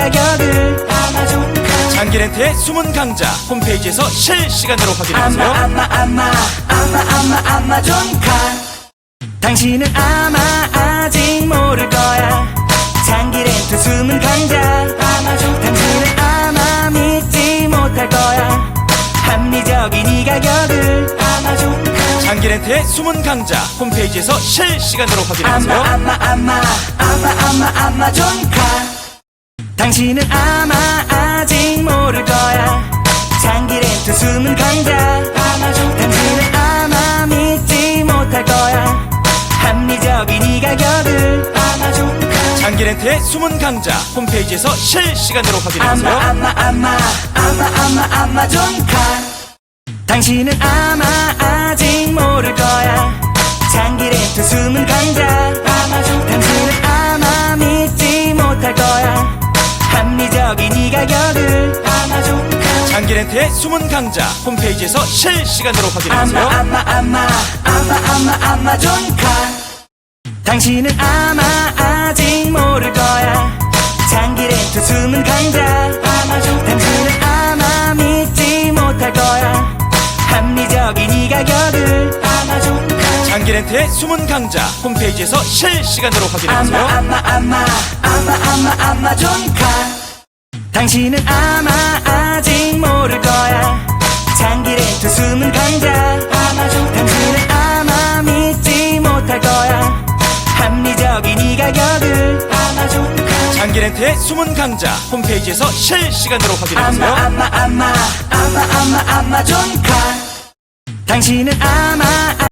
가격을 아마존카. 장기렌트의 숨은 강자 홈페이지에서 실시간으로 아마 확인하세요. 아마 아마 아마 아마 아마존카. 당신은 아마 아직 모를 거야. 장기 렌트 숨은 강자. 아마존 당신은 아마 믿지 못할 거야. 합리적인 이 가격을 아마존카. 장기렌트의 숨은 강자 홈페이지에서 실시간으로 아마 확인하세요. 아마 아마 아마 아마 아마존카 당신은 아마 아직 모를 거야. 장기 렌트 숨은 강자 당신은 아마 믿지 못할 거야. 합리적인 이 가격을 장기렌트의 숨은 강자 홈페이지에서 실시간으로 아마 확인하세요. 아마 아마 아마 아마 아마 존카 당신은 아마 아직 모를 거야 합리적인 이 가격을 아마존카. 장기렌트의 숨은 강자. 홈페이지에서 실시간으로 확인하세요. 아마 아마 아마 아마 아마존카. 당신은 아마 아직 모를 거야. 장기 렌트 숨은 강자. 아마존 당신은 아마 믿지 못할 거야. 합리적인 이 가격을 아마존카. 장기렌트의 숨은 강자. 홈페이지에서 실시간으로 확인하세요. 아마 아마 아마 아마 아마존카 당신은 아마 아직 모를 거야. 장기 렌트 숨은 강자. 아마존 당신은 아마 믿지 못할 거야. 합리적인 이 가격을 아마존카 장기렌트의 숨은 강자. 홈페이지에서 실시간으로 아마 확인하세요. 아마 아마 아마 아마 아마존 카. 당신은 아마